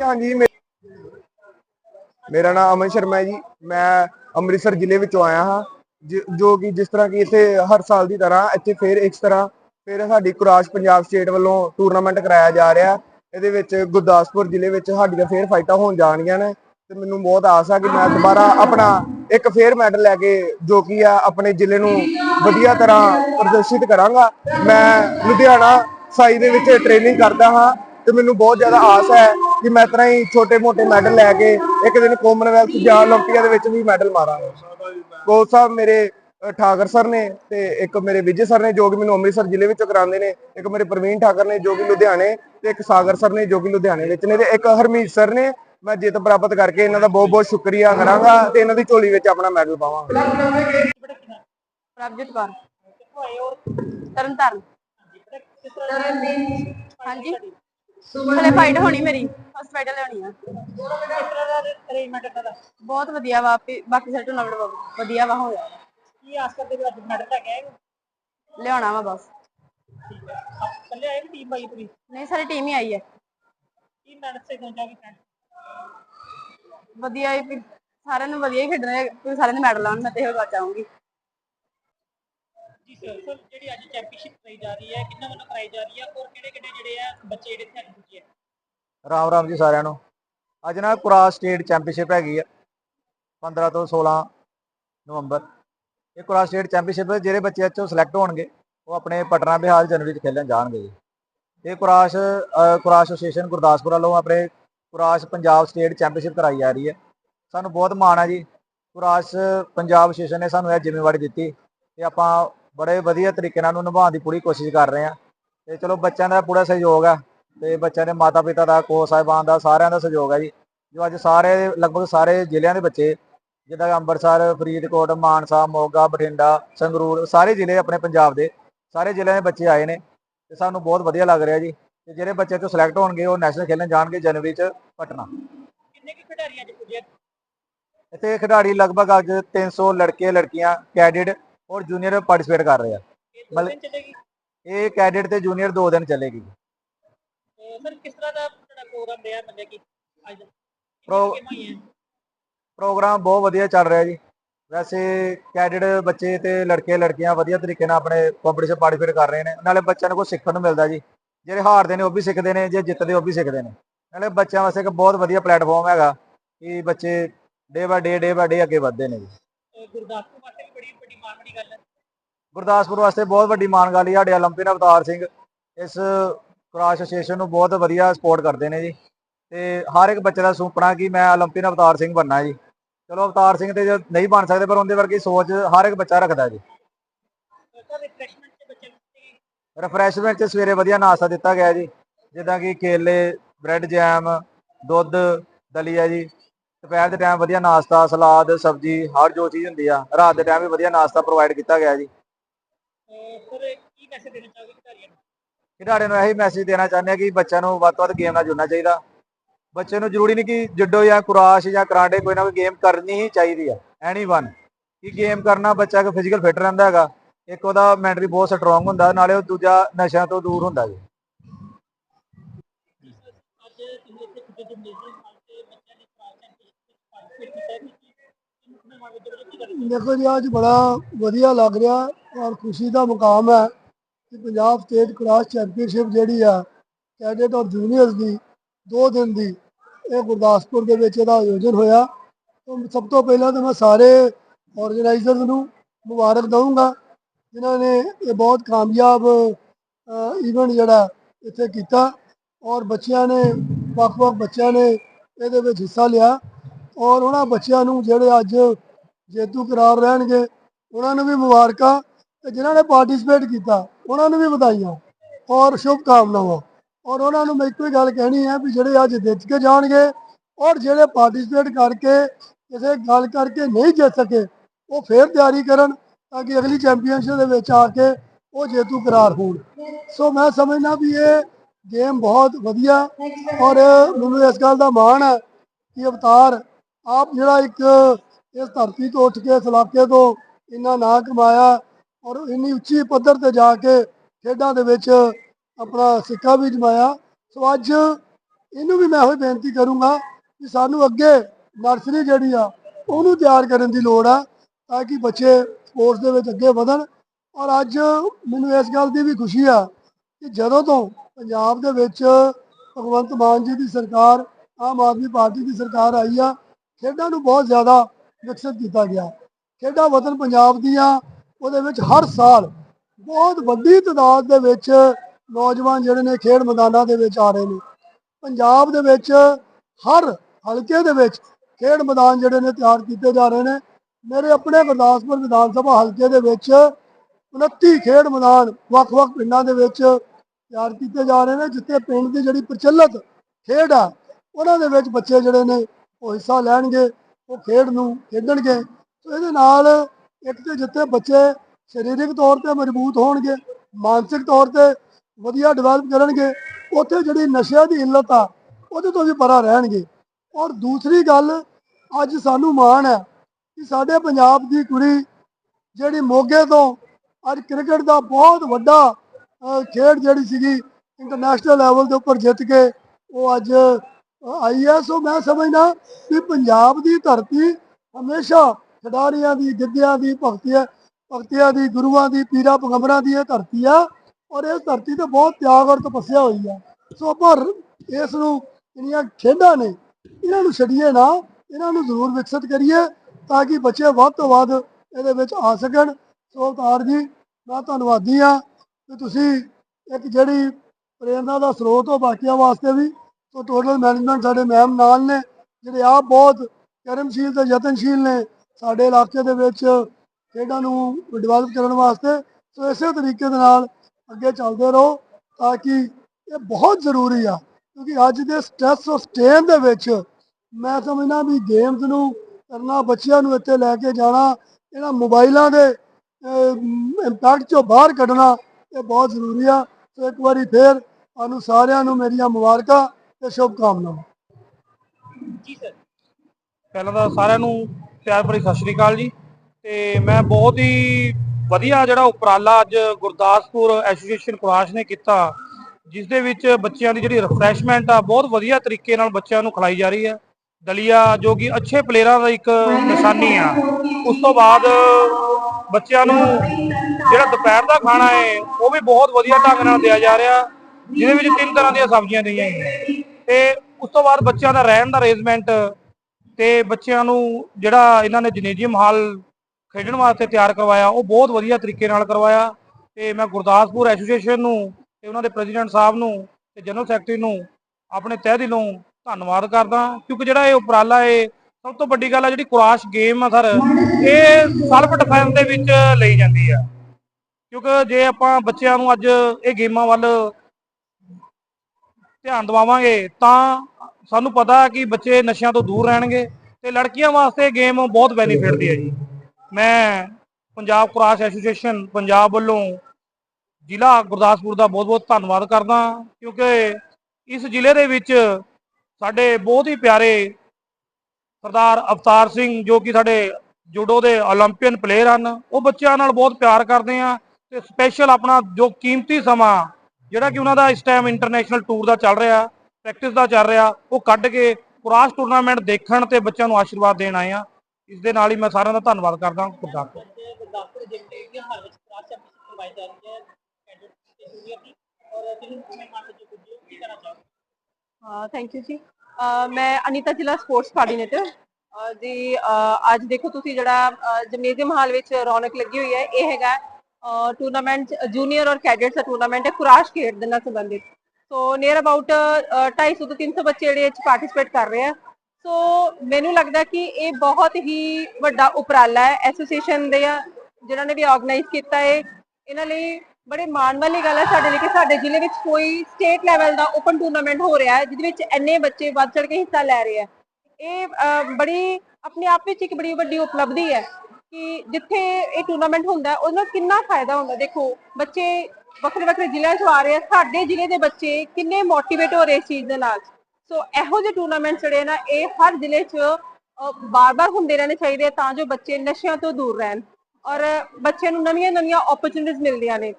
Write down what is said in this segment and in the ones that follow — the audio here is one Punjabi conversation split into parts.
ਹਾਂਜੀ ਮੇਰਾ ਨਾਮ ਅਮਨ ਸ਼ਰਮਾ ਜੀ। ਮੈਂ ਅੰਮ੍ਰਿਤਸਰ ਜ਼ਿਲ੍ਹੇ ਵਿੱਚੋਂ ਆਇਆ ਹਾਂ, ਜੋ ਕਿ ਜਿਸ ਤਰ੍ਹਾਂ ਕਿ ਇੱਥੇ ਹਰ ਸਾਲ ਦੀ ਤਰ੍ਹਾਂ ਇੱਥੇ ਫੇਰ ਇਸ ਤਰ੍ਹਾਂ, ਫਿਰ ਸਾਡੀ ਕੁਰਾਸ਼ ਪੰਜਾਬ ਸਟੇਟ ਵੱਲੋਂ ਟੂਰਨਾਮੈਂਟ ਕਰਾਇਆ ਜਾ ਰਿਹਾ। ਇਹਦੇ ਵਿੱਚ ਗੁਰਦਾਸਪੁਰ ਜ਼ਿਲ੍ਹੇ ਵਿੱਚ ਸਾਡੀਆਂ ਫੇਰ ਫਾਈਟਾਂ ਹੋਣ ਜਾਣਗੀਆਂ ਨੇ, ਤੇ ਮੈਨੂੰ ਬਹੁਤ ਆਸ ਆ ਕਿ ਮੈਂ ਦੁਬਾਰਾ ਆਪਣਾ ਇੱਕ ਫੇਰ ਮੈਡਲ ਲੈ ਕੇ, ਜੋ ਕਿ ਆ ਆਪਣੇ ਜ਼ਿਲ੍ਹੇ ਨੂੰ ਵਧੀਆ ਤਰ੍ਹਾਂ ਪ੍ਰਦਰਸ਼ਿਤ ਕਰਾਂਗਾ। ਮੈਂ ਲੁਧਿਆਣਾ ਸਾਈ ਦੇ ਵਿੱਚ ਟ੍ਰੇਨਿੰਗ ਕਰਦਾ ਹਾਂ। ਤੇ ਮੈਨੂੰ ਬਹੁਤ ਜ਼ਿਆਦਾ ਆਸ ਹੈ ਕਿ ਮੈਂ ਇਸ ਤਰ੍ਹਾਂ ਹੀ ਛੋਟੇ-ਮੋਟੇ ਮੈਡਲ ਲੈ ਕੇ ਇੱਕ ਦਿਨ ਕਾਮਨਵੈਲਥ ਜਾਂ 올림픽 ਦੇ ਵਿੱਚ ਵੀ ਮੈਡਲ ਮਾਰਾਂਗਾ ਕੋਚ ਸਾਹਿਬ ਮੇਰੇ ਅ, ਠਾਕਰ ਸਰ ਨੇ ਤੇ ਇੱਕ ਮੇਰੇ ਵਿਜੇ ਸਰ ਨੇ ਜੋ ਕਿ ਮੈਨੂੰ ਅੰਮ੍ਰਿਤਸਰ ਜ਼ਿਲ੍ਹੇ ਵਿੱਚੋਂ ਕਰਾਉਂਦੇ ਨੇ ਇੱਕ ਮੇਰੇ ਪ੍ਰਵੀਨ ਠਾਕਰ ਨੇ ਜੋ ਕਿ ਲੁਧਿਆਣੇ ਤੇ ਇੱਕ ਸਾਗਰ ਸਰ ਨੇ ਜੋ ਕਿ ਲੁਧਿਆਣੇ ਵਿੱਚ ਨੇ ਤੇ ਇੱਕ ਹਰਮੀਤ ਸਰ ਨੇ ਮੈਂ ਜਿੱਤ ਪ੍ਰਾਪਤ ਕਰਕੇ ਇਹਨਾਂ ਦਾ ਬਹੁਤ ਬਹੁਤ ਸ਼ੁਕਰੀਆ ਕਰਾਂਗਾ ਤੇ ਇਹਨਾਂ ਦੀ ਝੋਲੀ ਵਿੱਚ ਆਪਣਾ ਮੈਡਲ ਪਾਵਾਂਗਾ ਪ੍ਰਭਜੀਤ ਕੌਰ ਤਰਨ ਤਾਰਨ ਹਾਂਜੀ ਹਲੇ ਫਾਈਟ ਹੋਣੀ ਮੇਰੀ ਫਸਟ ਫਾਈਟ ਲੈਣੀ ਆ। ਬਹੁਤ ਵਧੀਆ ਵਾ ਵੀ ਬਾਕੀ ਸਾਰੇ ਟੂਰਨਾਮੈਂਟ ਵਧੀਆ ਵਾ ਹੋਇਆ। ਕੀ ਆਸ ਕਰਦੇ ਵੀ ਅੱਜ ਮੈਡਲ ਲੈ ਕੇ ਆਏ? ਲਿਆਉਣਾ ਵਾ ਬਸ। ਠੀਕ ਹੈ ਆਪ ਇਕੱਲੇ ਆਏ ਕਿ ਟੀਮ ਆਈ ਪੂਰੀ? ਨਹੀਂ ਸਾਰੀ ਟੀਮ ਹੀ ਆਈ ਹੈ ਕੀ ਮੈਡਲ ਸੇ ਪਹੁੰਚਾ ਕੇ ਫਰੈਂਡ ਵਧੀਆ ਹੀ ਵੀ ਸਾਰਿਆਂ ਨੂੰ ਵਧੀਆ ਹੀ ਖੇਡਣਾ ਹੈ ਕੋਈ ਸਾਰਿਆਂ ਦੇ ਮੈਡਲ ਆਉਣ ਮੈਂ ਤੇ ਇਹੋ ਗੱਲ ਚਾਹੂੰਗੀ ਜੀ ਸਰ ਸਰ ਜਿਹੜੀ ਅੱਜ ਚੈਂਪੀਅਨਸ਼ਿਪ ਕਰਾਈ ਜਾ ਰਹੀ ਹੈ ਕਿੰਨਾ ਵੱਲੋਂ ਕਰਾਈ ਜਾ ਰਹੀ ਹੈ ਔਰ ਕਿਹੜੇ ਕਿਹੜੇ ਜਿਹੜੇ ਆ ਬੱਚੇ ਜਿਹੜੇ ਇੱਥੇ ਅੱਜ ਰਾਮ ਰਾਮ ਜੀ ਸਾਰਿਆਂ ਨੂੰ। ਅੱਜ ਨਾ ਕੁਰਾਸ ਸਟੇਟ ਚੈਂਪੀਅਨਸ਼ਿਪ ਹੈਗੀ ਆ 15 ਤੋਂ 16 ਨਵੰਬਰ। ਇਹ ਕੁਰਾਸ ਸਟੇਟ ਚੈਂਪੀਅਨਸ਼ਿਪ ਜਿਹੜੇ ਬੱਚੇ ਇੱਥੋਂ ਸਿਲੈਕਟ ਹੋਣਗੇ ਉਹ ਆਪਣੇ ਪਟਨਾ ਬਿਹਾਰ ਜਨਵਰੀ ਚ ਖੇਲਣ ਜਾਣਗੇ ਜੀ। ਇਹ ਕੁਰਾਸ਼ ਅ, ਕੁਰਾਸ਼ ਐਸੋਸੀਏਸ਼ਨ ਗੁਰਦਾਸਪੁਰ ਵੱਲੋਂ ਆਪਣੇ ਕੁਰਾਸ਼ ਪੰਜਾਬ ਸਟੇਟ ਚੈਂਪੀਅਨਸ਼ਿਪ ਕਰਾਈ ਜਾ ਰਹੀ ਹੈ। ਸਾਨੂੰ ਬਹੁਤ ਮਾਣ ਹੈ ਜੀ। ਕੁਰਾਸ਼ ਪੰਜਾਬ ਐਸੋਸੀਏਸ਼ਨ ਨੇ ਸਾਨੂੰ ਇਹ ਜ਼ਿੰਮੇਵਾਰੀ ਦਿੱਤੀ। ਤੇ ਆਪਾਂ ਬੜੇ ਵਧੀਆ ਤਰੀਕੇ ਨਾਲ ਉਹਨੂੰ ਨਿਭਾਉਣ ਦੀ ਪੂਰੀ ਕੋਸ਼ਿਸ਼ ਕਰ ਰਹੇ ਹਾਂ। ਤੇ ਚਲੋ ਬੱਚਿਆਂ ਦਾ ਪੂਰਾ ਸਹਿਯੋਗ ਹੈ ਤੇ ਬੱਚਿਆਂ ਦੇ ਮਾਤਾ ਪਿਤਾ ਦਾ ਕੋਚ ਸਾਹਿਬਾਨ ਦਾ ਸਾਰਿਆਂ ਦਾ ਸਹਿਯੋਗ ਹੈ ਜੀ। ਜੋ ਅੱਜ ਸਾਰੇ ਲਗਭਗ ਸਾਰੇ ਜ਼ਿਲ੍ਹਿਆਂ ਦੇ ਬੱਚੇ ਜਿੱਦਾਂ ਅੰਮ੍ਰਿਤਸਰ ਫਰੀਦਕੋਟ ਮਾਨਸਾ ਮੋਗਾ ਬਠਿੰਡਾ ਸੰਗਰੂਰ ਸਾਰੇ ਜ਼ਿਲ੍ਹੇ ਆਪਣੇ ਪੰਜਾਬ ਦੇ ਸਾਰੇ ਜ਼ਿਲ੍ਹਿਆਂ ਦੇ ਬੱਚੇ ਆਏ ਨੇ ਤੇ ਸਾਨੂੰ ਬਹੁਤ ਵਧੀਆ ਲੱਗ ਰਿਹਾ ਜੀ। ਤੇ ਜਿਹੜੇ ਬੱਚੇ ਤੋਂ ਸਿਲੈਕਟ ਹੋਣਗੇ ਉਹ ਨੈਸ਼ਨਲ ਖੇਲਣ ਜਾਣਗੇ ਜਨਵਰੀ ਚ ਪਟਨਾ। ਕਿੰਨੇ ਕੁ ਖਿਡਾਰੀ ਅੱਜ ਪੁੱਜੇ? ਆ? ਇੱਥੇ ਖਿਡਾਰੀ ਲਗਭਗ ਅੱਜ 300 ਲੜਕੇ ਲੜਕੀਆਂ ਕੈਡਿਟ ਔਰ ਜੂਨੀਅਰ ਪਾਰਟਿਸਿਪੇਟ ਕਰ ਰਹੇ ਆ। ਮਤਲਬ- ਚੱਲੇਗੀ? ਇਹ ਕੈਡਿਟ ਤੇ ਜੂਨੀਅਰ ਦੋ ਦਿਨ ਚੱਲੇਗੀ। ਸਰ ਕਿਸ ਤਰ੍ਹਾਂ ਦਾ ਤੁਹਾਡਾ ਪ੍ਰੋਗਰਾਮ ਰਿਹਾ ਮਤਲਬ ਕਿ ਅੱਜ? ਪ੍ਰੋ-? ਪ੍ਰੋਗਰਾਮ ਬਹੁਤ ਵਧੀਆ ਚੱਲ ਰਿਹਾ ਜੀ। ਵੈਸੇ ਕੈਡਿਟ ਬੱਚੇ ਤੇ ਲੜਕੇ ਲੜਕੀਆਂ ਵਧੀਆ ਤਰੀਕੇ ਨਾਲ ਆਪਣੇ ਕੰਪੀਟੀਸ਼ਨ ਪਾਰਟਿਸਿਪੇਟ ਕਰ ਰਹੇ ਨੇ। ਨਾਲੇ ਬੱਚਿਆਂ ਨੂੰ ਕੁਝ ਸਿੱਖਣ ਨੂੰ ਮਿਲਦਾ ਜੀ। ਜਿਹੜੇ ਹਾਰਦੇ ਨੇ ਉਹ ਵੀ ਸਿੱਖਦੇ ਨੇ ਜੇ ਜਿੱਤਦੇ ਉਹ ਵੀ ਸਿੱਖਦੇ ਨੇ। ਨਾਲੇ ਬੱਚਿਆਂ ਵਾਸਤੇ ਇੱਕ ਬਹੁਤ ਵਧੀਆ ਪਲੇਟਫਾਰਮ ਹੈਗਾ ਕਿ ਬੱਚੇ day by day day by day ਅੱਗੇ ਵਧਦੇ ਨੇ ਜੀ। ਗੁਰਦਾਸਪੁਰ ਗੁਰਦਾਸਪੁਰ ਵਾਸਤੇ ਬਹੁਤ ਵੱਡੀ ਮਾਣ ਗੱਲ ਹੈ ਸਾਡੇ 올림픽 ਅਵਤਾਰ ਸਿੰਘ ਇਸ ਕ੍ਰਾਸ਼ ਐਸੋਸੀਏਸ਼ਨ ਨੂੰ ਬਹੁਤ ਵਧੀਆ ਸਪੋਰਟ ਕਰਦੇ ਨੇ ਜੀ ਤੇ ਹਰ ਇੱਕ ਬੱਚੇ ਦਾ ਸੁਪਨਾ ਕਿ ਮੈਂ 올림픽 ਅਵਤਾਰ ਸਿੰਘ ਬਣਨਾ ਜੀ ਚਲੋ ਅਵਤਾਰ ਸਿੰਘ ਤੇ ਜੇ ਨਹੀਂ ਬਣ ਸਕਦੇ ਪਰ ਉਹਦੇ ਵਰਗੀ ਸੋਚ ਹਰ ਇੱਕ ਬੱਚਾ ਰੱਖਦਾ ਜੀ ਤੇ ਸਰ ਰਿਫਰੈਸ਼ਮੈਂਟ ਤੇ ਬੱਚੇ ਨੂੰ ਦਿੱਤੀ ਰਿਫਰੈਸ਼ਮੈਂਟ 'ਚ ਸਵੇਰੇ ਵਧੀਆ ਨਾਸ਼ਤਾ ਦਿੱਤਾ ਗਿਆ ਜੀ ਜਿੱਦਾਂ ਕਿ ਕੇਲੇ ਬ੍ਰੈਡ ਜੈਮ ਦੁੱਧ ਦਲੀਆ ਜੀ ਦੁਪਹਿਰ ਦੇ ਟਾਈਮ ਵਧੀਆ ਨਾਸ਼ਤਾ ਸਲਾਦ ਸਬਜ਼ੀ ਹਰ ਜੋ ਚੀਜ਼ ਹੁੰਦੀ ਆ ਰਾਤ ਦੇ ਟਾਈਮ ਵੀ ਵਧੀਆ ਨਾਸ਼ਤਾ ਪ੍ਰੋਵਾਈਡ ਕੀਤਾ ਗਿਆ ਜੀ। ਸਰ ਕੀ ਮੈਸੇਜ ਦੇਣਾ ਚਾਹੋਗੇ ਖਿਡਾਰੀਆਂ ਨੂੰ? ਖਿਡਾਰੀਆਂ ਨੂੰ ਇਹੀ ਮੈਸੇਜ ਦੇਣਾ ਚਾਹੁੰਦੇ ਆ ਕਿ ਬੱਚਿਆਂ ਨੂੰ ਵੱਧ ਤੋਂ ਵੱਧ ਗੇਮ ਨਾਲ ਜੁੜਨਾ ਚਾਹੀਦਾ। ਬੱਚੇ ਨੂੰ ਜ਼ਰੂਰੀ ਨਹੀਂ ਕਿ ਜੁੱਡੋ ਜਾਂ ਕੁਰਾਸ਼ ਜਾਂ ਕਰਾਂਡੇ ਕੋਈ ਨਾ ਕੋਈ ਗੇਮ ਕਰਨੀ ਹੀ ਚਾਹੀਦੀ ਆ ਐਨੀ ਵਨ ਕਿ ਗੇਮ ਕਰਨਾ ਬੱਚਾ ਕਿ ਫਿਜ਼ੀਕਲ ਫਿੱਟ ਰਹਿੰਦਾ ਹੈਗਾ ਇੱਕ ਉਹਦਾ ਮੈਂਟਲੀ ਬਹੁਤ ਸਟਰੋਂਗ ਹੁੰਦਾ ਨਾਲੇ ਉਹ ਦੂਜਾ ਨਸ਼ਿਆਂ ਤੋਂ ਦੂਰ ਹੁੰਦਾ ਜੀ ਅੱਜ ਤੁਸੀਂ ਇੱਥੇ ਖੁਦ ਜਿਮਨੇਜ਼ੀਅਮ ਹਾਲ ਤੇ ਬੱਚਿਆਂ ਨੇ ਕਲਾਸ ਚੈਂਪੀਅਨਸ਼ਿਪ ਪਾਰਟਿਸਿਪੇਟ ਕੀਤਾ ਹੈ ਕਿ ਕੀ ਮਾਮਲੇ ਦੇ ਵਿੱਚ ਕੀ ਗੱਲ ਦੇਖੋ ਜੀ, ਅੱਜ ਬੜਾ ਵਧੀਆ ਲੱਗ ਰਿਹਾ ਔਰ ਖੁਸ਼ੀ ਦਾ ਮੁਕਾਮ ਹੈ ਕਿ ਪੰਜਾਬ ਸਟੇਟ ਕ੍ਰਾਸ ਚੈਂਪੀਅਨਸ਼ਿਪ ਜਿਹੜੀ ਆ, ਕੈਡੇਟ ਔਰ ਜੂਨੀਅਰਸ ਦੀ ਦੋ ਦਿਨ ਦੀ ਇਹ ਗੁਰਦਾਸਪੁਰ ਦੇ ਵਿੱਚ ਇਹਦਾ ਆਯੋਜਨ ਹੋਇਆ। ਸਭ ਤੋਂ ਪਹਿਲਾਂ ਤਾਂ ਮੈਂ ਸਾਰੇ ਆਰਗੇਨਾਈਜ਼ਰਸ ਨੂੰ ਮੁਬਾਰਕ ਦਊਂਗਾ, ਜਿਨ੍ਹਾਂ ਨੇ ਇਹ ਬਹੁਤ ਕਾਮਯਾਬ ਇਵੈਂਟ ਜਿਹੜਾ ਇੱਥੇ ਕੀਤਾ ਔਰ ਬੱਚਿਆਂ ਨੇ, ਵੱਖ-ਵੱਖ ਬੱਚਿਆਂ ਨੇ ਇਹਦੇ ਵਿੱਚ ਹਿੱਸਾ ਲਿਆ। ਔਰ ਉਹਨਾਂ ਬੱਚਿਆਂ ਨੂੰ ਜਿਹੜੇ ਅੱਜ ਜੇਤੂ ਕਰਾਰ ਰਹਿਣਗੇ, ਉਹਨਾਂ ਨੂੰ ਵੀ ਮੁਬਾਰਕਾਂ ਤੇ ਜਿਨ੍ਹਾਂ ਨੇ ਪਾਰਟਿਸਿਪੇਟ ਕੀਤਾ, ਉਹਨਾਂ ਨੂੰ ਵੀ ਵਧਾਈਆਂ ਔਰ ਸ਼ੁਭ ਕਾਮਨਾਵਾਂ ਔਰ ਉਹਨਾਂ ਨੂੰ ਮੈਂ ਇੱਕੋ ਹੀ ਗੱਲ ਕਹਿਣੀ ਹੈ ਵੀ ਜਿਹੜੇ ਅੱਜ ਜਿੱਤ ਕੇ ਜਾਣਗੇ ਔਰ ਜਿਹੜੇ ਪਾਰਟਿਸਿਪੇਟ ਕਰਕੇ ਕਿਸੇ ਗੱਲ ਕਰਕੇ ਨਹੀਂ ਜਿੱਤ ਸਕੇ, ਉਹ ਫੇਰ ਤਿਆਰੀ ਕਰਨ ਤਾਂ ਕਿ ਅਗਲੀ ਚੈਂਪੀਅਨਸ਼ਿਪ ਦੇ ਵਿੱਚ ਆ ਕੇ ਉਹ ਜੇਤੂ ਕਰਾਰ ਹੋਣ। ਸੋ ਮੈਂ ਸਮਝਦਾ ਵੀ ਇਹ ਗੇਮ ਬਹੁਤ ਵਧੀਆ ਔਰ ਮੈਨੂੰ ਇਸ ਗੱਲ ਦਾ ਮਾਣ ਹੈ ਕਿ ਅਵਤਾਰ ਆਪ ਜਿਹੜਾ ਇੱਕ ਇਸ ਧਰਤੀ ਤੋਂ ਉੱਠ ਕੇ ਇਸ ਇਲਾਕੇ ਤੋਂ ਇੰਨਾ ਨਾਂ ਕਮਾਇਆ ਔਰ ਇੰਨੀ ਉੱਚੀ ਪੱਧਰ ਤੇ ਜਾ ਕੇ ਖੇਡਾਂ ਦੇ ਵਿੱਚ ਆਪਣਾ ਸਿੱਕਾ ਵੀ ਜਮਾਇਆ। ਸੋ ਅੱਜ ਇਹਨੂੰ ਵੀ ਮੈਂ ਇਹੋ ਹੀ ਬੇਨਤੀ ਕਰੂੰਗਾ ਕਿ ਸਾਨੂੰ ਅੱਗੇ ਨਰਸਰੀ ਜਿਹੜੀ ਆ, ਉਹਨੂੰ ਤਿਆਰ ਕਰਨ ਦੀ ਲੋੜ ਆ ਤਾਂ ਕਿ ਬੱਚੇ ਸਪੋਰਟਸ ਦੇ ਵਿੱਚ ਅੱਗੇ ਵਧਣ। ਔਰ ਅੱਜ ਮੈਨੂੰ ਇਸ ਗੱਲ ਦੀ ਵੀ ਖੁਸ਼ੀ ਆ ਕਿ ਜਦੋਂ ਤੋਂ ਪੰਜਾਬ ਦੇ ਵਿੱਚ ਭਗਵੰਤ ਮਾਨ ਜੀ ਦੀ ਸਰਕਾਰ, ਆਮ ਆਦਮੀ ਪਾਰਟੀ ਦੀ ਸਰਕਾਰ ਆਈ ਆ ਖੇਡਾਂ ਨੂੰ ਬਹੁਤ ਜ਼ਿਆਦਾ ਵਿਕਸਿਤ ਕੀਤਾ ਗਿਆ। ਖੇਡਾਂ ਵਤਨ ਪੰਜਾਬ ਦੀਆਂ, ਉਹਦੇ ਵਿੱਚ ਹਰ ਸਾਲ ਬਹੁਤ ਵੱਡੀ ਤਾਦਾਦ ਦੇ ਵਿੱਚ ਨੌਜਵਾਨ ਜਿਹੜੇ ਨੇ ਖੇਡ ਮੈਦਾਨਾਂ ਦੇ ਵਿੱਚ ਆ ਰਹੇ ਨੇ। ਪੰਜਾਬ ਦੇ ਵਿੱਚ ਹਰ ਹਲਕੇ ਦੇ ਵਿੱਚ ਖੇਡ ਮੈਦਾਨ ਜਿਹੜੇ ਨੇ ਤਿਆਰ ਕੀਤੇ ਜਾ ਰਹੇ ਨੇ। ਮੇਰੇ ਆਪਣੇ ਗੁਰਦਾਸਪੁਰ ਵਿਧਾਨ ਸਭਾ ਹਲਕੇ ਦੇ ਵਿੱਚ 29 ਖੇਡ ਮੈਦਾਨ ਵੱਖ-ਵੱਖ ਪਿੰਡਾਂ ਦੇ ਵਿੱਚ ਤਿਆਰ ਕੀਤੇ ਜਾ ਰਹੇ ਨੇ, ਜਿੱਥੇ ਪਿੰਡ ਦੀ ਜਿਹੜੀ ਪ੍ਰਚਲਿਤ ਖੇਡ ਆ, ਉਹਨਾਂ ਦੇ ਵਿੱਚ ਬੱਚੇ ਜਿਹੜੇ ਨੇ ਉਹ ਹਿੱਸਾ ਲੈਣਗੇ, ਉਹ ਖੇਡ ਨੂੰ ਖੇਡਣਗੇ। ਸੋ ਇਹਦੇ ਨਾਲ ਇੱਕ ਤੇ ਜਿੱਥੇ ਬੱਚੇ ਸਰੀਰਕ ਤੌਰ ਤੇ ਮਜ਼ਬੂਤ ਹੋਣਗੇ, ਮਾਨਸਿਕ ਤੌਰ ਤੇ ਵਧੀਆ ਡਿਵੈਲਪ ਕਰਨਗੇ, ਉੱਥੇ ਜਿਹੜੀ ਨਸ਼ਿਆਂ ਦੀ ਇੱਲਤ ਆ, ਉਹਦੇ ਤੋਂ ਵੀ ਪਰਾਂ ਰਹਿਣਗੇ। ਔਰ ਦੂਸਰੀ ਗੱਲ, ਅੱਜ ਸਾਨੂੰ ਮਾਣ ਹੈ ਕਿ ਸਾਡੇ ਪੰਜਾਬ ਦੀ ਕੁੜੀ ਜਿਹੜੀ ਮੋਗੇ ਤੋਂ ਅੱਜ ਕ੍ਰਿਕਟ ਦਾ ਬਹੁਤ ਵੱਡਾ ਖੇਡ ਜਿਹੜੀ ਸੀਗੀ ਇੰਟਰਨੈਸ਼ਨਲ ਲੈਵਲ ਦੇ ਉੱਪਰ ਜਿੱਤ ਕੇ ਉਹ ਅੱਜ ਅਹ, ਆਈ ਹੈ ਸੋ ਮੈਂ ਸਮਝਦਾ ਕਿ ਪੰਜਾਬ ਦੀ ਧਰਤੀ ਹਮੇਸ਼ਾ ਖਿਡਾਰੀਆਂ ਦੀ ਗਿੱਧਿਆਂ ਦੀ ਭਗਤੀਆਂ ਭਗਤੀਆਂ ਦੀ ਗੁਰੂਆਂ ਦੀ ਪੀਰਾਂ ਪੈਗੰਬਰਾਂ ਦੀ ਇਹ ਧਰਤੀ ਆ ਔਰ ਇਸ ਧਰਤੀ ਤੇ ਬਹੁਤ ਤਿਆਗ ਔਰ ਤਪੱਸਿਆ ਹੋਈ ਆ। ਸੋ ਪਰ ਇਸ ਨੂੰ ਜਿਹੜੀਆਂ ਖੇਡਾਂ ਨੇ ਇਹਨਾਂ ਨੂੰ ਛੱਡੀਏ ਨਾ ਇਹਨਾਂ ਨੂੰ ਜ਼ਰੂਰ ਵਿਕਸਿਤ ਕਰੀਏ ਤਾਂ ਕਿ ਬੱਚੇ ਵੱਧ ਤੋਂ ਵੱਧ ਇਹਦੇ ਵਿੱਚ ਆ ਸਕਣ। ਸੋ ਅਵਤਾਰ ਜੀ ਮੈਂ ਧੰਨਵਾਦੀ ਆ ਕਿ ਤੁਸੀਂ ਇੱਕ ਜਿਹੜੀ ਪ੍ਰੇਰਨਾ ਦਾ ਸਰੋਤ ਹੋ ਬਾਕੀਆਂ ਵਾਸਤੇ ਵੀ ਸੋ ਟੋਟਲ ਮੈਨੇਜਮੈਂਟ ਸਾਡੇ ਮੈਮ ਨਾਲ ਨੇ, ਜਿਹੜੇ ਆਪ ਬਹੁਤ ਕਰਮਸ਼ੀਲ ਤੇ ਯਤਨਸ਼ੀਲ ਨੇ ਸਾਡੇ ਇਲਾਕੇ ਦੇ ਵਿੱਚ ਖੇਡਾਂ ਨੂੰ ਡਿਵੈਲਪ ਕਰਨ ਵਾਸਤੇ, ਸੋ ਇਸੇ ਤਰੀਕੇ ਦੇ ਨਾਲ ਅੱਗੇ ਚੱਲਦੇ ਰਹੋ ਤਾਂ ਕਿ ਇਹ ਬਹੁਤ ਜ਼ਰੂਰੀ ਆ, ਕਿਉਂਕਿ ਅੱਜ ਦੇ ਸਟ੍ਰੈਸ ਔਰ ਸਟੇਨ ਦੇ ਵਿੱਚ ਮੈਂ ਸਮਝਦਾ ਵੀ ਗੇਮਸ ਨੂੰ ਕਰਨਾ, ਬੱਚਿਆਂ ਨੂੰ ਇੱਥੇ ਲੈ ਕੇ ਜਾਣਾ, ਇਹਨਾਂ ਮੋਬਾਈਲਾਂ ਦੇ ਇੰਪੈਕਟ ਚੋਂ ਬਾਹਰ ਕੱਢਣਾ ਇਹ ਬਹੁਤ ਜ਼ਰੂਰੀ ਆ। ਸੋ ਇੱਕ ਵਾਰੀ ਫੇਰ ਤੁਹਾਨੂੰ ਸਾਰਿਆਂ ਨੂੰ ਮੇਰੀਆਂ ਮੁਬਾਰਕਾਂ। ਤੇ ਸ਼ੁਭ ਕਾਮਨਾਵਾਂ ਜੀ ਸਰ ਪਹਿਲਾਂ ਤਾਂ ਸਾਰਿਆਂ ਨੂੰ ਪਿਆਰ ਭਰੀ ਸਤਿ ਸ਼੍ਰੀ ਅਕਾਲ ਜੀ। ਤੇ ਮੈਂ ਬਹੁਤ ਹੀ ਵਧੀਆ ਜਿਹੜਾ ਉਪਰਾਲਾ ਅੱਜ ਗੁਰਦਾਸਪੁਰ ਐਸੋਸੀਏਸ਼ਨ ਕੁਰਾਸ਼ ਨੇ ਕੀਤਾ, ਜਿਸ ਦੇ ਵਿੱਚ ਬੱਚਿਆਂ ਦੀ ਜਿਹੜੀ ਰਿਫਰੈਸ਼ਮੈਂਟ ਆ, ਬਹੁਤ ਵਧੀਆ ਤਰੀਕੇ ਨਾਲ ਬੱਚਿਆਂ ਨੂੰ ਖਿਲਾਈ ਜਾ ਰਹੀ ਹੈ। ਦਲੀਆ ਜੋ ਕਿ ਅੱਛੇ ਪਲੇਅਰਾਂ ਦਾ ਇੱਕ ਨਿਸ਼ਾਨੀ ਆ। ਉਸ ਤੋਂ ਬਾਅਦ ਬੱਚਿਆਂ ਨੂੰ ਜਿਹੜਾ ਦੁਪਹਿਰ ਦਾ ਖਾਣਾ ਹੈ ਉਹ ਵੀ ਬਹੁਤ ਵਧੀਆ ਢੰਗ ਨਾਲ ਦਿਆ ਜਾ ਰਿਹਾ। ਜਿਹਦੇ ਵਿੱਚ ਤਿੰਨ ਤਰ੍ਹਾਂ ਦੀਆਂ ਸਬਜ਼ੀਆਂ ਦਈਆਂ ਗਈਆਂ ਤੇ ਉਸ ਤੋਂ ਬਾਅਦ ਬੱਚਿਆਂ ਦਾ ਰਹਿਣ ਦਾ ਅਰੇਂਜਮੈਂਟ ਤੇ ਬੱਚਿਆਂ ਨੂੰ ਜਿਹੜਾ ਇਹਨਾਂ ਨੇ ਜਨੇਜੀਅਮ ਹਾਲ ਖੇਡਣ ਵਾਸਤੇ ਤਿਆਰ ਕਰਵਾਇਆ, ਉਹ ਬਹੁਤ ਵਧੀਆ ਤਰੀਕੇ ਨਾਲ ਕਰਵਾਇਆ ਤੇ ਮੈਂ ਗੁਰਦਾਸਪੁਰ ਐਸੋਸੀਏਸ਼ਨ ਨੂੰ ਤੇ ਉਹਨਾਂ ਦੇ ਪ੍ਰੈਜ਼ੀਡੈਂਟ ਸਾਹਿਬ ਨੂੰ ਤੇ ਜਨਰਲ ਸੈਕਟਰੀ ਨੂੰ ਆਪਣੇ ਤਹਿ ਦਿਲੋਂ ਧੰਨਵਾਦ ਕਰਦਾ ਕਿਉਂਕਿ ਜਿਹੜਾ ਇਹ ਉਪਰਾਲਾ ਹੈ, ਸਭ ਤੋਂ ਵੱਡੀ ਗੱਲ ਹੈ ਜਿਹੜੀ ਕੁਰਾਸ਼ ਗੇਮ ਆ ਸਰ, ਇਹ ਸੈਲਫ ਡਿਫੈਂਸ ਦੇ ਵਿੱਚ ਲਈ ਜਾਂਦੀ ਆ। ਕਿਉਂਕਿ ਜੇ ਆਪਾਂ ਬੱਚਿਆਂ ਨੂੰ ਅੱਜ ਇਹ ਗੇਮਾਂ ਵੱਲ ਧਿਆਨ ਦਿਵਾਵਾਂਗੇ, ਤਾਂ ਸਾਨੂੰ ਪਤਾ ਹੈ ਕਿ ਬੱਚੇ ਨਸ਼ਿਆਂ ਤੋਂ ਦੂਰ ਰਹਿਣਗੇ ਤੇ ਲੜਕੀਆਂ ਵਾਸਤੇ ਗੇਮ ਬਹੁਤ ਬੈਨੀਫਿਟ ਦੀ ਹੈ ਜੀ। ਮੈਂ ਪੰਜਾਬ ਕੁਰਾਸ਼ ਐਸੋਸੀਏਸ਼ਨ ਪੰਜਾਬ ਵੱਲੋਂ ਜ਼ਿਲ੍ਹਾ ਗੁਰਦਾਸਪੁਰ ਦਾ ਬਹੁਤ-ਬਹੁਤ ਧੰਨਵਾਦ ਕਰਦਾ ਕਿਉਂਕਿ ਇਸ ਜ਼ਿਲ੍ਹੇ ਦੇ ਵਿੱਚ ਸਾਡੇ ਬਹੁਤ ਹੀ ਪਿਆਰੇ ਸਰਦਾਰ ਅਵਤਾਰ ਸਿੰਘ ਜੋ ਕਿ ਸਾਡੇ ਜੂਡੋ ਦੇ 올림픽ਨ ਪਲੇਅਰ ਹਨ, ਉਹ ਬੱਚਿਆਂ ਨਾਲ ਬਹੁਤ ਪਿਆਰ ਕਰਦੇ ਆ ਤੇ ਸਪੈਸ਼ਲ ਆਪਣਾ ਜੋ ਕੀਮਤੀ ਸਮਾਂ ਜਿਹੜਾ ਕਿ ਉਹਨਾਂ ਦਾ ਇਸ ਟਾਈਮ ਇੰਟਰਨੈਸ਼ਨਲ ਟੂਰ ਦਾ ਚੱਲ ਰਿਹਾ ਪ੍ਰੈਕਟਿਸ ਦਾ ਚੱਲ ਰਿਹਾ ਉਹ ਕੱਢ ਕੇ ਕੁਰਾਸ਼ ਟੂਰਨਾਮੈਂਟ ਦੇਖਣ ਤੇ ਬੱਚਿਆਂ ਨੂੰ ਆਸ਼ੀਰਵਾਦ ਦੇਣ ਆਏ ਆ ਇਸ ਦੇ ਨਾਲ ਹੀ ਮੈਂ ਸਾਰਿਆਂ ਦਾ ਧੰਨਵਾਦ ਕਰਦਾ ਗੁਰਦਾਸਪੁਰ। ਗੁਰਦਾਸਪੁਰ ਜ਼ਿਲ੍ਹੇ ਦੇ ਹਾਲ ਵਿੱਚ ਕਲਾਸ ਚੈਂਪੀਅਨਸ਼ਿਪ ਕਰਵਾਈ ਜਾ ਰਹੀ ਹੈ ਕੈਡਟ ਤੇ ਜੂਨੀਅਰ ਦੀ। ਔਰ ਜਿਹਨੂੰ ਮੈਂ ਮੰਨ ਕੇ ਕੁਝ ਕੀ ਕਹਿਣਾ ਚਾਹੁੰਦਾ ਥੈਂਕ ਯੂ ਜੀ। ਮੈਂ ਅਨੀਤਾ ਜ਼ਿਲ੍ਹਾ ਸਪੋਰਟਸ ਕੋਆਰਡੀਨੇਟਰ ਜੀ ਅੱਜ ਦੇਖੋ ਤੁਸੀਂ ਜਿਹੜਾ ਜਿਮਨੇਜ਼ੀਅਮ ਹਾਲ ਵਿੱਚ ਰੌਣਕ ਲੱਗੀ ਹੋਈ ਹੈ ਇਹ ਹੈਗਾ ਟੂਰਨਾਮੈਂਟ ਜੂਨੀਅਰ ਔਰ ਕੈਡੇਟਸ ਦਾ ਟੂਰਨਾਮੈਂਟ ਹੈ ਕੁਰਾਸ਼ ਖੇਡ ਦੇ ਨਾਲ ਸੰਬੰਧਿਤ। ਸੋ ਨੀਅਰ ਅਬਾਊਟ 250 ਤੋਂ 300 ਬੱਚੇ ਜਿਹੜੇ ਇਹ ਚ ਪਾਰਟਿਸਿਪੇਟ ਕਰ ਰਹੇ ਆ। ਸੋ ਮੈਨੂੰ ਲੱਗਦਾ ਕਿ ਇਹ ਬਹੁਤ ਹੀ ਵੱਡਾ ਉਪਰਾਲਾ ਹੈ ਐਸੋਸੀਏਸ਼ਨ ਦੇ ਜਿਹਨਾਂ ਨੇ ਵੀ ਆਰਗੇਨਾਈਜ਼ ਕੀਤਾ ਹੈ ਇਹਨਾਂ ਲਈ ਬੜੇ ਮਾਣ ਵਾਲੀ ਗੱਲ ਹੈ ਸਾਡੇ ਲਈ ਕਿ ਸਾਡੇ ਜ਼ਿਲ੍ਹੇ ਵਿੱਚ ਕੋਈ ਸਟੇਟ ਲੈਵਲ ਦਾ ਓਪਨ ਟੂਰਨਾਮੈਂਟ ਹੋ ਰਿਹਾ ਹੈ, ਜਿਹਦੇ ਵਿੱਚ ਇੰਨੇ ਬੱਚੇ ਵੱਧ ਚੜ ਕੇ ਹਿੱਸਾ ਲੈ ਰਹੇ ਆ। ਇਹ ਬੜੀ, ਆਪਣੇ ਆਪ ਵਿੱਚ ਇੱਕ ਬੜੀ ਵੱਡੀ ਉਪਲਬਧੀ ਹੈ। ਕਿ ਜਿੱਥੇ ਇਹ ਟੂਰਨਾਮੈਂਟ ਹੁੰਦਾ ਨਾਲ ਕਿੰਨਾ ਫਾਇਦਾ ਹੁੰਦਾ? ਦੇਖੋ ਬੱਚੇ ਵੱਖਰੇ ਵੱਖਰੇ ਜ਼ਿਲ੍ਹਿਆਂ ਚੋਂ ਆ ਰਹੇ ਆ ਸਾਡੇ ਜ਼ਿਲ੍ਹੇ ਦੇ ਬੱਚੇ ਕਿੰਨੇ ਮੋਟੀਵੇਟ ਹੋ ਰਹੇ ਇਸ ਚੀਜ਼ ਦੇ ਨਾਲ? ਸੋ ਇਹੋ ਜਿਹੇ ਟੂਰਨਾਮੈਂਟ ਜਿਹੜੇ ਨਾ ਇਹ ਹਰ ਜ਼ਿਲ੍ਹੇ 'ਚ ਬਾਰ-ਬਾਰ ਹੁੰਦੇ ਰਹਿਣੇ ਚਾਹੀਦੇ ਆ ਤਾਂ ਜੋ ਬੱਚੇ ਨਸ਼ਿਆਂ ਤੋਂ ਦੂਰ ਰਹਿਣ। ਔਰ ਬੱਚਿਆਂ ਨੂੰ ਨਵੀਆਂ-ਨਵੀਆਂ ਓਪਰਚੁਨਿਟੀਜ਼ ਮਿਲਦੀਆਂ ਨੇ।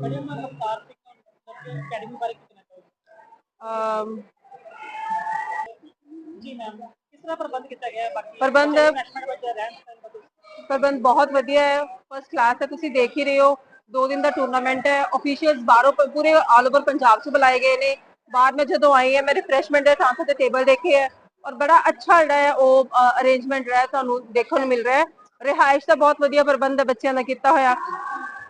ਬੜੇ ਮੈਂ ਅਵਤਾਰ ਸਿੰਘ ਅਕੈਡਮੀ ਬਾਰੇ ਕੀ ਕਹਿਣਾ ਚਾਹੁੰਦਾ ਅਮ ਜੀ ਮੈਮ ਕਿਸ ਤਰ੍ਹਾਂ ਪ੍ਰਬੰਧ ਕੀਤਾ ਗਿਆ ਹੈ? ਬਾਕੀ ਪ੍ਰਬੰਧ- ਬਹੁਤ ਵਧੀਆ ਹੈ। ਫਸਟ ਕਲਾਸ ਹੈ ਤੁਸੀਂ ਦੇਖ ਹੀ ਰਹੇ ਹੋ। ਦੋ ਦਿਨ ਦਾ ਟੂਰਨਾਮੈਂਟ ਹੈ। ਅਫੀਸ਼ੀਅਲਸ ਬਾਹਰੋਂ ਪੂਰੇ ਆਲ ਓਵਰ ਪੰਜਾਬ ਤੋਂ ਬੁਲਾਏ ਗਏ ਨੇ। ਬਾਹਰ ਮੈਂ ਜਦੋਂ ਆਈ ਹਾਂ ਮੈਂ ਰਿਫਰੈਸ਼ਮੈਂਟ ਦੇ ਥਾਂ ਤੇ ਟੇਬਲ ਦੇਖੇ ਹੈ। ਔਰ ਬੜਾ ਅੱਛਾ ਜਿਹੜਾ ਹੈ ਉਹ ਅਰੇਂਜਮੈਂਟ ਜਿਹੜਾ ਹੈ ਤੁਹਾਨੂੰ ਦੇਖਣ ਨੂੰ ਮਿਲ ਰਿਹਾ ਹੈ। ਰਿਹਾਇਸ਼ ਦਾ ਬਹੁਤ ਵਧੀਆ ਪ੍ਰਬੰਧ ਹੈ ਬੱਚਿਆਂ ਦਾ ਕੀਤਾ ਹੋਇਆ।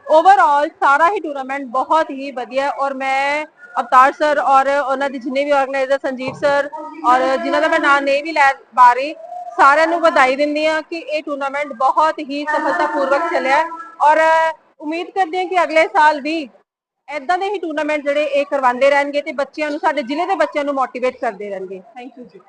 ਓਵਰਆਲ ਸਾਰਾ ਹੀ ਟੂਰਨਾਮੈਂਟ ਬਹੁਤ ਹੀ ਵਧੀਆ ਔਰ ਮੈਂ ਅਵਤਾਰ ਸਰ ਔਰ ਉਹਨਾਂ ਦੇ ਜਿੰਨੇ ਵੀ ਆਰਗੇਨਾਈਜ਼ਰ ਸੰਜੀਵ ਸਰ ਔਰ ਜਿਨ੍ਹਾਂ ਦਾ ਮੈਂ ਨਾਮ ਨਹੀਂ ਵੀ ਲੈ ਪਾ ਰਹੀ ਸਾਰਿਆਂ ਨੂੰ ਵਧਾਈ ਦਿੰਦੀ ਹਾਂ ਕਿ ਇਹ ਟੂਰਨਾਮੈਂਟ ਬਹੁਤ ਹੀ ਸਫਲਤਾਪੂਰਵਕ ਚੱਲਿਆ ਔਰ ਉਮੀਦ ਕਰਦੇ ਹਾਂ ਕਿ ਅਗਲੇ ਸਾਲ ਵੀ ਇਦਾਂ ਦੇ ਹੀ ਟੂਰਨਾਮੈਂਟ ਜਿਹੜੇ ਇਹ ਕਰਵਾਉਂਦੇ ਰਹਿਣਗੇ ਤੇ ਬੱਚਿਆਂ ਨੂੰ, ਸਾਡੇ ਜ਼ਿਲ੍ਹੇ ਦੇ ਬੱਚਿਆਂ ਨੂੰ ਮੋਟੀਵੇਟ ਕਰਦੇ ਰਹਿਣਗੇ। ਥੈਂਕ ਯੂ ਜੀ।